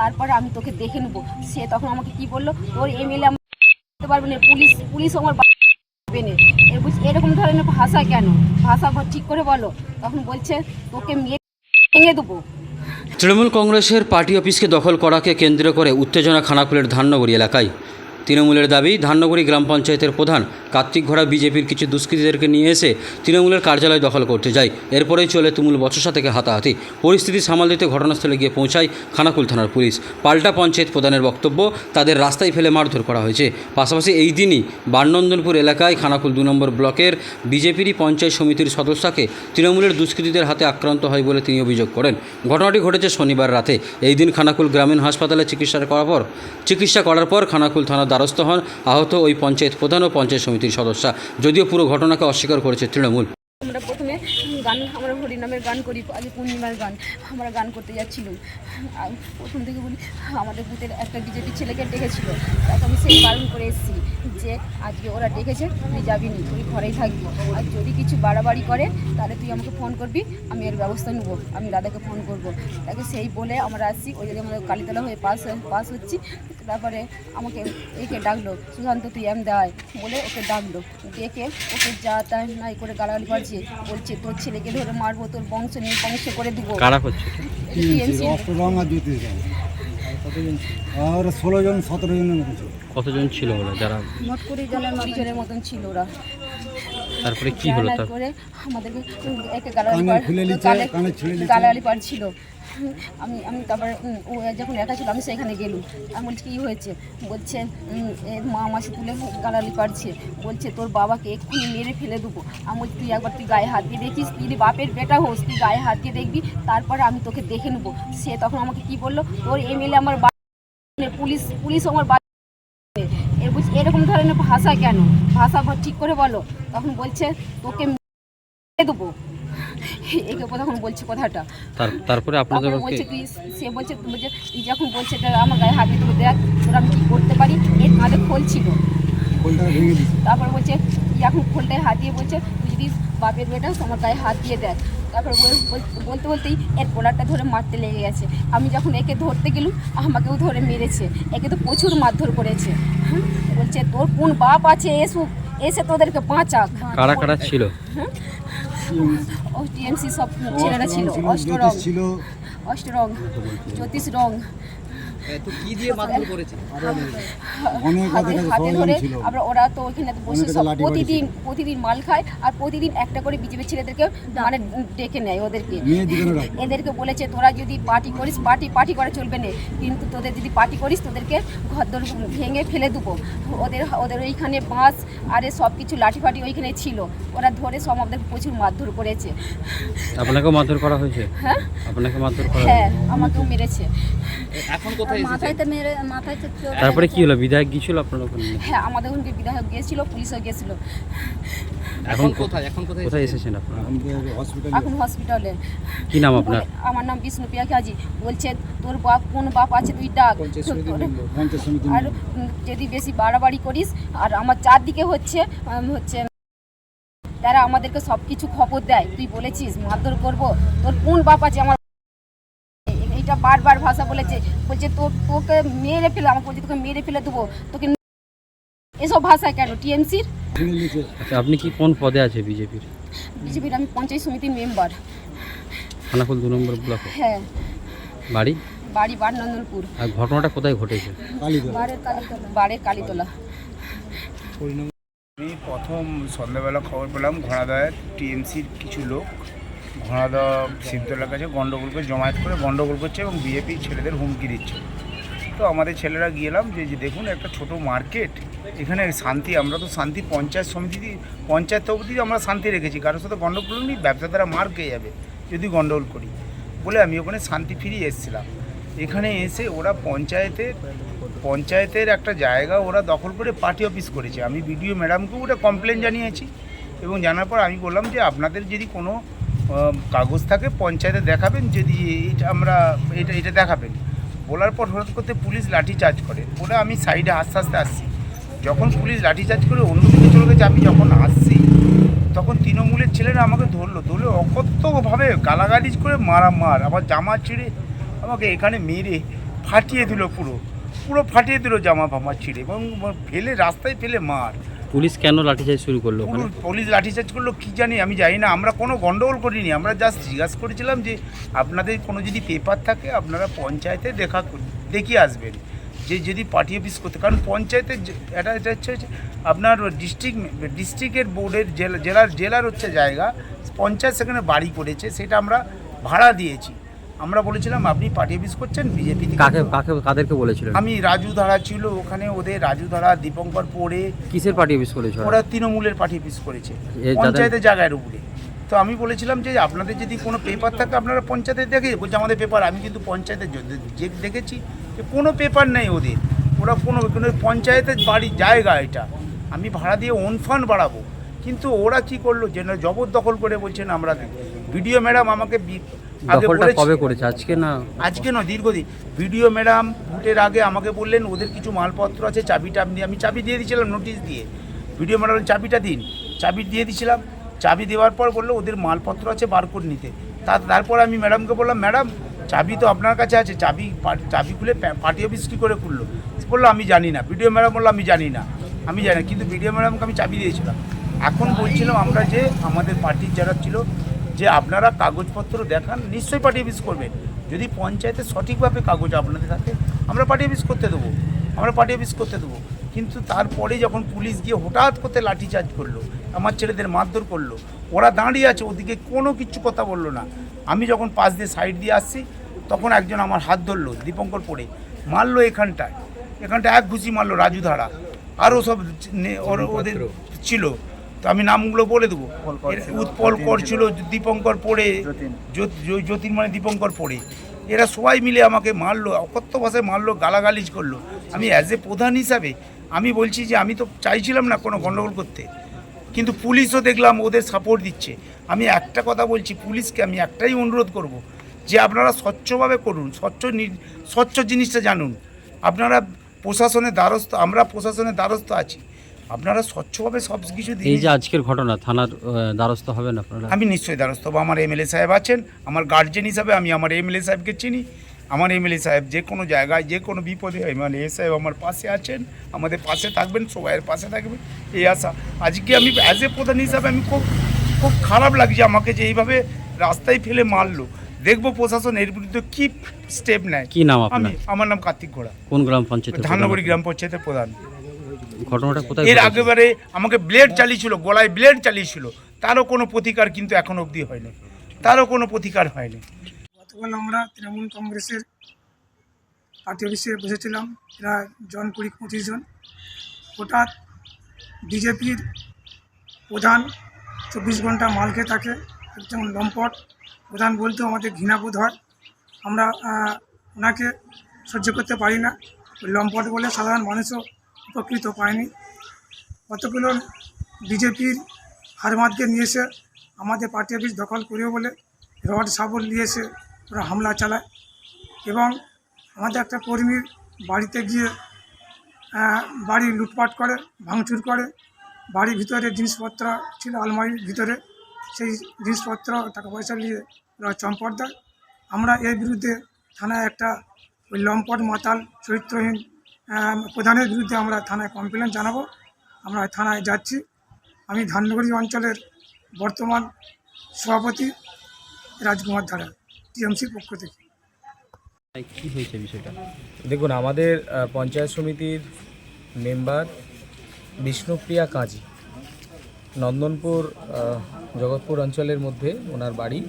তারপরে আমি তোকে দেখে নেব। সে তখন আমাকে কি বলল? তোর এমএলএ এল এ পারবে না, পুলিশ পুলিশ আমার এরকম ধরনের ভাষা কেন? ভাষা ঠিক করে বলো। তখন বলছে, তোকে মেয়ে দেবো। তৃণমূল কংগ্রেসের পার্টি অফিসকে দখল করাকে কেন্দ্র করে উত্তেজনা খানাকুলের ধান্নগরী এলাকায়। তৃণমূলের দাবি, ধান্নগরী গ্রাম পঞ্চায়েতের প্রধান কার্তিক ঘোড়া বিজেপির কিছু দুষ্কৃতীদেরকে নিয়ে এসে তৃণমূলের কার্যালয় দখল করতে যায়। এরপরেই চলে তুমুল বচসা থেকে হাতাহাতি। পরিস্থিতি সামাল দিতে ঘটনাস্থলে গিয়ে পৌঁছায় খানাকুল থানার পুলিশ। পাল্টা পঞ্চায়েত প্রধানের বক্তব্য, তাদের রাস্তায় ফেলে মারধর করা হয়েছে। পাশাপাশি এই দিনই বারনন্দনপুর এলাকায় খানাকুল দু নম্বর ব্লকের বিজেপিরই পঞ্চায়েত সমিতির সদস্যকে তৃণমূলের দুষ্কৃতীদের হাতে আক্রান্ত হয় বলে তিনি অভিযোগ করেন। ঘটনাটি ঘটেছে শনিবার রাতে। এই দিন খানাকুল গ্রামীণ হাসপাতালে চিকিৎসা করার পর চিকিৎসা করার পর খানাকুল থানার দ্বারস্থ হন আহত ওই পঞ্চায়েত প্রধান ও পঞ্চায়েত সমিতির সদস্য। যদিও পুরো ঘটনাকে অস্বীকার করেছে তৃণমূল। আমরা প্রথমে গান হরিনামের গান করি, আজ পূর্ণিমার গান, আমরা গান করতে যাচ্ছিলাম। আর প্রথম থেকে বলি, আমাদের বুথের একটা বিজেপি ছেলেকে ডেকেছিল, তাকে আমি সেই বারণ করে এসেছি যে আজকে ওরা ডেকেছে, তুই যাবি নি, তুই ঘরেই থাকবি। আর যদি কিছু বাড়াবাড়ি করে, তাহলে তুই আমাকে ফোন করবি, আমি এর ব্যবস্থা নেব, আমি দাদাকে ফোন করব। তাকে সেই বলে আমরা আসছি, ওই জায়গায় আমাদের কালীতলা হয়ে পাস পাস হচ্ছি, তারপরে আমাকে একে ডাকলো সুশান্ত তুই এম দেয় বলে ওকে ডাকলো, ডেকে ওকে যা তা নাই করে গালাগালি করছে, বলছে, তোর ছেলেকে ধরে মারবো তোর বংশ নিয়ে বংশ করে দিব। কারা করছে? আর ষোলো জন সতেরো জনের মতো ছিল। কতজন ছিল ওরা? যারা মোট কুড়ি জনের কুড়ি জনের মতন ছিল ওরা। তারপরে কি হলো তারপরে আমাদেরকে একে গালালি পার- গালে- আমি আমি তারপরে ও যখন একা ছিল, আমি সেখানে গেলুম। আমি বলছি, কী হয়েছে? বলছে এর মা মাসে তুলে গালাগালি পারছে। বলছে, তোর বাবাকে এক্ষুনি মেরে ফেলে দেবো। আমি বলছি, তুই একবার তুই গায়ে হাত দিয়ে দেখিস, তুই বাপের বেটা হোস, তুই গায়ে হাত দিয়ে দেখবি, তারপরে আমি তোকে দেখে নেব। সে তখন আমাকে কি বলল, তোর এমএলএ আমার পুলিশ পুলিশ আমার এর বুঝ- এরকম ধরনের ভাষা কেন? ভাষা ঠিক করে বলো। তখন বলছে, তোকে দেবো। একে তখন বলছে কথাটা? তার তারপরে আপনাদের বলছে তুই সে বলছে তুমি যে তুই যখন বলছে আমার গায়ে হাতে তুলে দেখ তোরা আমি কী করতে পারি? এর কাঁধে খোল ছিল। তারপর বলছে এখন খোলটায় হাত দিয়ে বলছে তুই যদি বাপের বেটা আমার গায়ে হাত দিয়ে দেখ তারপর বল- বল- বলতে বলতেই এর কোলারটা ধরে মারতে লেগে গেছে। আমি যখন একে ধরতে গেলুম আমাকেও ধরে মেরেছে। একে তো প্রচুর মারধর করেছে। হ্যাঁ? বলছে তোর কোন বাপ আছে? এসু এসে তোদেরকে বাঁচাক। কারা কারা ছিল? ও টিএমসি সব ছেলেরা ছিল। অষ্টরং। ছিল। অষ্টরং। জ্যোতিষ রং হাতে ধরে ছিল। আমরা ওরা তো ওইখানে বসে অনেকের সব প্রতিদিন প্রতিদিন মাল খায় আর প্রতিদিন একটা করে বিজেপি ছেলেদেরকে মানে ডেকে নেয় ওদেরকে। এদেরকে বলেছে তোরা যদি পার্টি করিস পার্টি পার্টি করে চলবে না। কিন্তু তোদের যদি পার্টি করিস তোদেরকে ঘরদর ভেঙে ফেলে দেবো। ওদের ওদের ওইখানে বাঁশ আরে সব কিছু লাঠি ফাটি ওইখানে ছিল। ওরা ধরে সব আমাদের প্রচুর মারধর করেছে। আপনাকেও মারধর করা হয়েছে? হ্যাঁ? আপনাকে মারধর করা হ্যাঁ আমাকেও মেরেছে। মাথায় তো মেরে মাথায় তারপরে কি হলো? বিধায়ক গিয়েছিল আপনার ওখানে? হ্যাঁ আমাদের ওখানকে বিধায়ক গিয়েছিল পুলিশও গিয়েছিল। এখন কোথায়? এখন কোথায় কোথায় এসেছেন? আপনারা? হসপিটালে এখন হসপিটালে কি নাম আপনার? আমার নাম বিষ্ণুপ্রিয়া কাজী বলছে তোর বাপ কোন বাপ আছে তুই ডাক। আর যদি বেশি বাড়াবাড়ি করিস আর আমার চারদিকে হচ্ছে হচ্ছে তারা আমাদেরকে সব কিছু খবর দেয়। তুই বলেছিস মারধর করব। তোর কোন বাপ আছে আমার এইটা বারবার ভাষা বলেছে। বলছে তোর তোকে মেরে ফেলে আমাকে বলছে তোকে মেরে ফেলে দেবো। তোকে এসব ভাষা কেন? টিএমসির? আচ্ছা আপনি কি কোন পদে আছে বিজেপির? বিজেপির আমি পঞ্চায়েত সমিতির মেম্বার। খানাকুল দু নম্বর ব্লকে? হ্যাঁ। বাড়ি? বাড়ি বারনন্দনপুর। আর ঘটনাটা কোথায় ঘটেছে? বাড়ির কালীতলা আমি প্রথম সন্ধ্যাবেলা খবর পেলাম ঘোড়াদয়ের টিএমসির কিছু লোক ঘোড়াদহ শিবতলার কাছে গণ্ডগোল করে জমায়েত করে গণ্ডগোল করছে এবং বিজেপি ছেলেদের হুমকি দিচ্ছে। তো আমাদের ছেলেরা গিয়েলাম যে যে দেখুন একটা ছোট মার্কেট, এখানে শান্তি, আমরা তো শান্তি পঞ্চায়েত সমিতি পঞ্চায়েত অবধি আমরা শান্তি রেখেছি, কারোর সাথে গণ্ডগোল নেই ব্যবসাদারা মার খেয়ে যাবে, যদি গণ্ডগোল করি। বলে আমি ওখানে শান্তি ফিরিয়ে এসেছিলাম। এখানে এসে ওরা পঞ্চায়েতে, পঞ্চায়েতের একটা জায়গা ওরা দখল করে পার্টি অফিস করেছে। আমি বিডিও ম্যাডামকেও ওটা কমপ্লেন জানিয়েছি এবং জানার পর আমি বললাম যে, আপনাদের যদি কোনো কাগজ থাকে, পঞ্চায়েতে দেখাবেন, যদি এইটা আমরা এটা এটা দেখাবেন। বলার পর হঠাৎ করতে পুলিশ লাঠি চার্জ করে। বলে আমি সাইডে আস্তে আস্তে আসছি। যখন পুলিশ লাঠি চার্জ করে অন্যদিকে চলে গেছে, আমি যখন আসছি, তখন তৃণমূলের ছেলেরা আমাকে ধরলো। ধরলে অকথ্যভাবে গালাগালিজ করে মারা মার আবার জামা ছিঁড়ে আমাকে এখানে মেরে ফাটিয়ে দিল পুরো। পুরো ফাটিয়ে দিল জামা ফামা ছিঁড়ে এবং ফেলে, রাস্তায় ফেলে মার। পুলিশ কেন লাঠিচার্জ শুরু করল পুলিশ লাঠিচার্জ করল, কী জানি আমি জানি না। আমরা কোনো গন্ডগোল করিনি, আমরা জাস্ট জিজ্ঞাসা করেছিলাম যে আপনাদের কোনো যদি পেপার থাকে, আপনারা পঞ্চায়েতে দেখা দেখিয়ে আসবেন। যে যদি পার্টি অফিস করতে, কারণ পঞ্চায়েতের এটা এটা হচ্ছে আপনার ডিস্ট্রিক্ট ডিস্ট্রিক্টের বোর্ডের জেলা জেলার জেলার হচ্ছে জায়গা, পঞ্চায়েত সেখানে বাড়ি করেছে, সেটা আমরা ভাড়া দিয়েছি। আমরা বলেছিলাম আপনি পার্টি অফিস করছেন বিজেপি কাকে কাকে কাদেরকে বলেছিলেন? আমি রাজু ধারা ছিল ওখানে ওদের রাজু ধারা দীপঙ্কর পড়ে। কিসের পার্টি অফিস করেছ ওরা? তৃণমূলের পার্টি অফিস করেছে পঞ্চায়েতের জায়গার উপরে। তো আমি বলেছিলাম যে আপনাদের যদি কোনো পেপার থাকে আপনারা পঞ্চায়েতে দেখে বলছে আমাদের পেপার আমি কিন্তু পঞ্চায়েতে য- দেখেছি যে কোনো পেপার নেই ওদের। ওরা কোনো কোনো পঞ্চায়েতের বাড়ির জায়গা এটা। আমি ভাড়া দিয়ে ওন ফান্ড বাড়াবো। কিন্তু ওরা কি করল? যে না জবরদখল করে বলছেন আমরা ভিডিও ম্যাডাম আমাকে দখলটা কবে করেছে? আজকে না? আজকে নয় দীর্ঘদিন। ভিডিও ম্যাডাম ভোটের আগে আমাকে বললেন ওদের কিছু মালপত্র আছে চাবিটা আপনি আমি চাবি দিয়ে দিয়েছিলাম নোটিশ দিয়ে। ভিডিও ম্যাডাম চাবিটা দিন। চাবি দিয়ে দিয়েছিলাম। চাবি দেওয়ার পর বলল ওদের মালপত্র আছে বার করে নিতে। তার তারপর আমি ম্যাডামকে বললাম ম্যাডাম চাবি তো আপনার কাছে আছে চাবি চাবি খুলে পার্টি অফিস কী করে খুললো? বলল আমি জানি না। ভিডিও ম্যাডাম বলল আমি জানি না। আমি জানি না কিন্তু ভিডিও ম্যাডামকে আমি চাবি দিয়েছিলাম। এখন বলছিলাম আমরা যে আমাদের পার্টির যারা ছিল যে আপনারা কাগজপত্র দেখান নিশ্চয়ই পার্টি অফিস করবেন। যদি পঞ্চায়েতে সঠিকভাবে কাগজ আপনাদের থাকে আমরা পার্টি অফিস করতে দেবো। আমরা পার্টি অফিস করতে দেবো। কিন্তু তারপরে যখন পুলিশ গিয়ে হঠাৎ করতে লাঠিচার্জ করল আমার ছেলেদের মারধর করল ওরা দাঁড়িয়ে আছে ওদিকে কোনো কিচ্ছু কথা বলল না। আমি যখন পাশ দিয়ে সাইড দিয়ে আসছি তখন একজন আমার হাত ধরলো দীপঙ্কর পড়ে মারলো এখানটায়। এখানটা এক ঘুষি মারলো রাজু ধারা। আরও সব ওর- ওদের ছিল। তো আমি নামগুলো বলে দেবো। উৎপল কর ছিল দীপঙ্কর পড়ে যতীন। মানে দীপঙ্কর পড়ে। এরা সবাই মিলে আমাকে মারলো অকথ্য ভাষায় মারলো গালাগালিজ করল। আমি অ্যাজ এ প্রধান হিসাবে আমি বলছি যে আমি তো চাইছিলাম না কোনো গণ্ডগোল করতে। কিন্তু পুলিশও দেখলাম ওদের সাপোর্ট দিচ্ছে। আমি একটা কথা বলছি পুলিশকে আমি একটাই অনুরোধ করব যে আপনারা স্বচ্ছভাবে করুন স্বচ্ছ স্বচ্ছ জিনিসটা জানুন। আপনারা প্রশাসনের দ্বারস্থ আমরা প্রশাসনের দ্বারস্থ আছি। আপনারা স্বচ্ছভাবে সব কিছু দিন। এই যে আজকের ঘটনা থানার দ্বারস্থ হবেন আপনারা? আমি নিশ্চয়ই দ্বারস্থ হব। আমার এমএলএ সাহেব আছেন আমার গার্জেন হিসাবে আমি আমার এমএলএ সাহেবকে চিনি। আমার এমএলএ সাহেব যে কোনো জায়গায় যে কোনো বিপদে এমএলএ সাহেব আমার পাশে আছেন আমাদের পাশে থাকবেন সবাইয়ের পাশে থাকবেন এই আশা। আজকে আমি অ্যাজ এ প্রধান হিসাবে আমি খুব খুব খারাপ লাগছে আমাকে যে এইভাবে রাস্তায় ফেলে মারলো। দেখব প্রশাসন এর বিরুদ্ধে কি স্টেপ নেয়। কি নাম আমি আমার নাম কার্তিক ঘোড়া। কোন গ্রাম পঞ্চায়েত ধাননগরী গ্রাম পঞ্চায়েতের প্রধান। ঘটনাটা কোথায় এর? আগেবারে আমাকে ব্লেড চালিয়েছিল গলায় ব্লেড চালিয়েছিল। তারও কোনো প্রতিকার কিন্তু এখন অবধি হয়নি। তারও কোনো প্রতিকার হয়নি। গতকাল আমরা তৃণমূল কংগ্রেসের পার্টি অফিসে বসেছিলাম। এরা জন কুড়ি পঁচিশ জন হঠাৎ বিজেপির প্রধান চব্বিশ ঘণ্টা মাল খেয়ে থাকে একজন লম্পট। প্রধান বলতেও আমাদের ঘৃণাবোধ হয়। আমরা ওনাকে সহ্য করতে পারি না। লম্পট বলে সাধারণ মানুষও উপকৃত পায়নি। কতগুলো বিজেপির হারমাদকে নিয়ে এসে আমাদের পার্টি অফিস দখল করিও বলে রড সাবল নিয়ে এসে ওরা হামলা চালায়। এবং আমাদের একটা কর্মীর বাড়িতে গিয়ে বাড়ি লুটপাট করে, ভাঙচুর করে, বাড়ির ভিতরে জিনিসপত্র ছিল, আলমারির ভিতরে, সেই জিনিসপত্র, টাকা পয়সা নিয়ে ওরা চম্পট দেয়। আমরা এর বিরুদ্ধে থানায় একটা ওই লম্পট মাতাল, চরিত্রহীন প্রধানের বিরুদ্ধে আমরা থানায় কমপ্লেন জানাব। আমরা থানায় যাচ্ছি। আমি ধাননগরী অঞ্চলের বর্তমান সভাপতি রাজকুমার ধারা, টিএমসির পক্ষ থেকে। কি হয়েছে বিষয়টা? দেখুন, আমাদের পঞ্চায়েত সমিতির মেম্বার বিষ্ণুপ্রিয়া কাজী, নন্দনপুর জগৎপুর অঞ্চলের মধ্যে ওনার বাড়ি।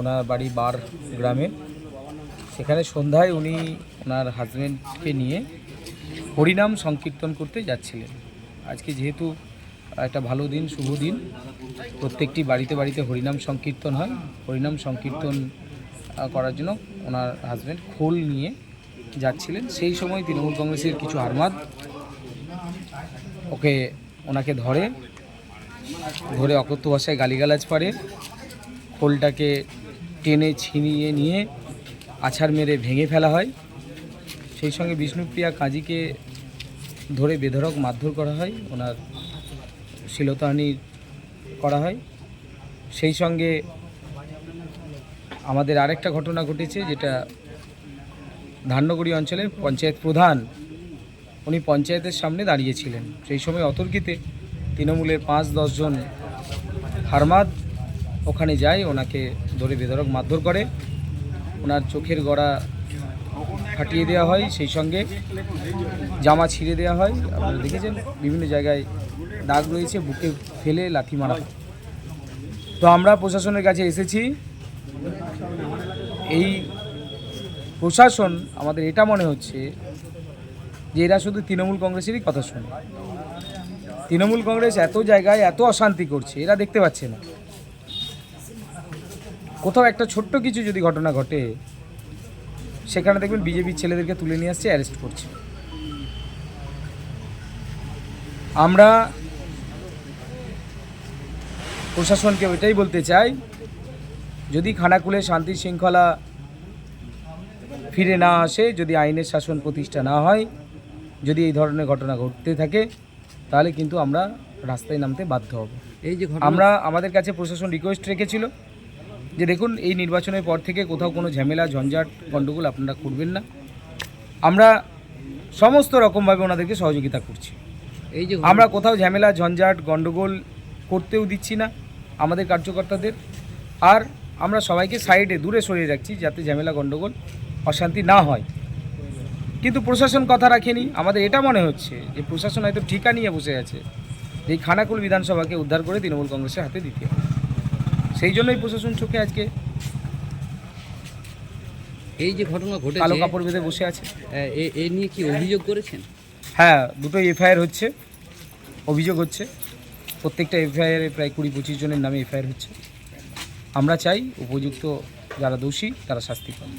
ওনার বাড়ি বার গ্রামে। সেখানে সন্ধ্যায় উনি ওনার হাজব্যান্ডকে নিয়ে হরিনাম সংকীর্তন করতে যাচ্ছিলেন। আজকে যেহেতু একটা ভালো দিন, শুভ দিন, প্রত্যেকটি বাড়িতে বাড়িতে হরিনাম সংকীর্তন হয়। হরিনাম সংকীর্তন করার জন্য ওনার হাজব্যান্ড খোল নিয়ে যাচ্ছিলেন। সেই সময় তৃণমূল কংগ্রেসের কিছু আরমাদ ওকে ওনাকে ধরে ধরে অকথ্য ভাষায় গালিগালাজ পারে খোলটাকে টেনে ছিনিয়ে নিয়ে আছাড় মেরে ভেঙে ফেলা হয়। সেই সঙ্গে বিষ্ণুপ্রিয়া কাজীকে ধরে বেধরক মারধর করা হয়। ওনার শিলতাহানি করা হয়। সেই সঙ্গে আমাদের আরেকটা ঘটনা ঘটেছে, যেটা ধান্যগুড়ি অঞ্চলের পঞ্চায়েত প্রধান, উনি পঞ্চায়েতের সামনে দাঁড়িয়েছিলেন। সেই সময় অতর্কিতে তৃণমূলের পাঁচ দশজন হারমাদ ওখানে যায়, ওনাকে ধরে বেধরক মারধর করে। ওনার চোখের গড়া ফাটিয়ে দেওয়া হয়, সেই সঙ্গে জামা ছিঁড়ে দেওয়া হয়। আপনারা দেখেছেন, বিভিন্ন জায়গায় দাগ রয়েছে, বুকে ফেলে লাথি মারা তো আমরা প্রশাসনের কাছে এসেছি। এই প্রশাসন, আমাদের এটা মনে হচ্ছে যে এরা শুধু তৃণমূল কংগ্রেসেরই কথা শোনে। তৃণমূল কংগ্রেস এত জায়গায় এত অশান্তি করছে, এরা দেখতে পাচ্ছে না। কোথাও একটা ছোট্ট কিছু যদি ঘটনা ঘটে সেখানে দেখবেন বিজেপির ছেলেদেরকে তুলে নিয়ে আসছে অ্যারেস্ট করছে। আমরা প্রশাসনকে ওইটাই বলতে চাই যদি খানাকুলে শান্তি শৃঙ্খলা ফিরে না আসে যদি আইনের শাসন প্রতিষ্ঠা না হয় যদি এই ধরনের ঘটনা ঘটতে থাকে তাহলে কিন্তু আমরা রাস্তায় নামতে বাধ্য হব। এই যে আমরা আমাদের কাছে প্রশাসন রিকোয়েস্ট রেখেছিল। যে দেখুন এই নির্বাচনের পর থেকে কোথাও কোনো ঝামেলা ঝঞ্ঝাট গণ্ডগোল আপনারা করবেন না। আমরা সমস্ত রকমভাবে ওনাদেরকে সহযোগিতা করছি। এই যে আমরা কোথাও ঝামেলা ঝঞ্ঝাট গণ্ডগোল করতেও দিচ্ছি না আমাদের কার্যকর্তাদের। আর আমরা সবাইকে সাইডে দূরে সরিয়ে রাখছি যাতে ঝামেলা গণ্ডগোল অশান্তি না হয়। কিন্তু প্রশাসন কথা রাখেনি। আমাদের এটা মনে হচ্ছে যে প্রশাসন হয়তো ঠিকা নিয়ে বসে আছে এই খানাকুল বিধানসভাকে উদ্ধার করে তৃণমূল কংগ্রেসের হাতে দিতে হবে। সেই জন্যই প্রশাসন চোখে আজকে এই যে ঘটনা ঘটে কালো কাপড় বেঁধে বসে আছে। এ নিয়ে কি অভিযোগ করেছেন? হ্যাঁ দুটো এফআইআর হচ্ছে অভিযোগ হচ্ছে। প্রত্যেকটা এফআইআরে প্রায় কুড়ি পঁচিশ জনের নামে এফআইআর হচ্ছে। আমরা চাই উপযুক্ত যারা দোষী তারা শাস্তি পান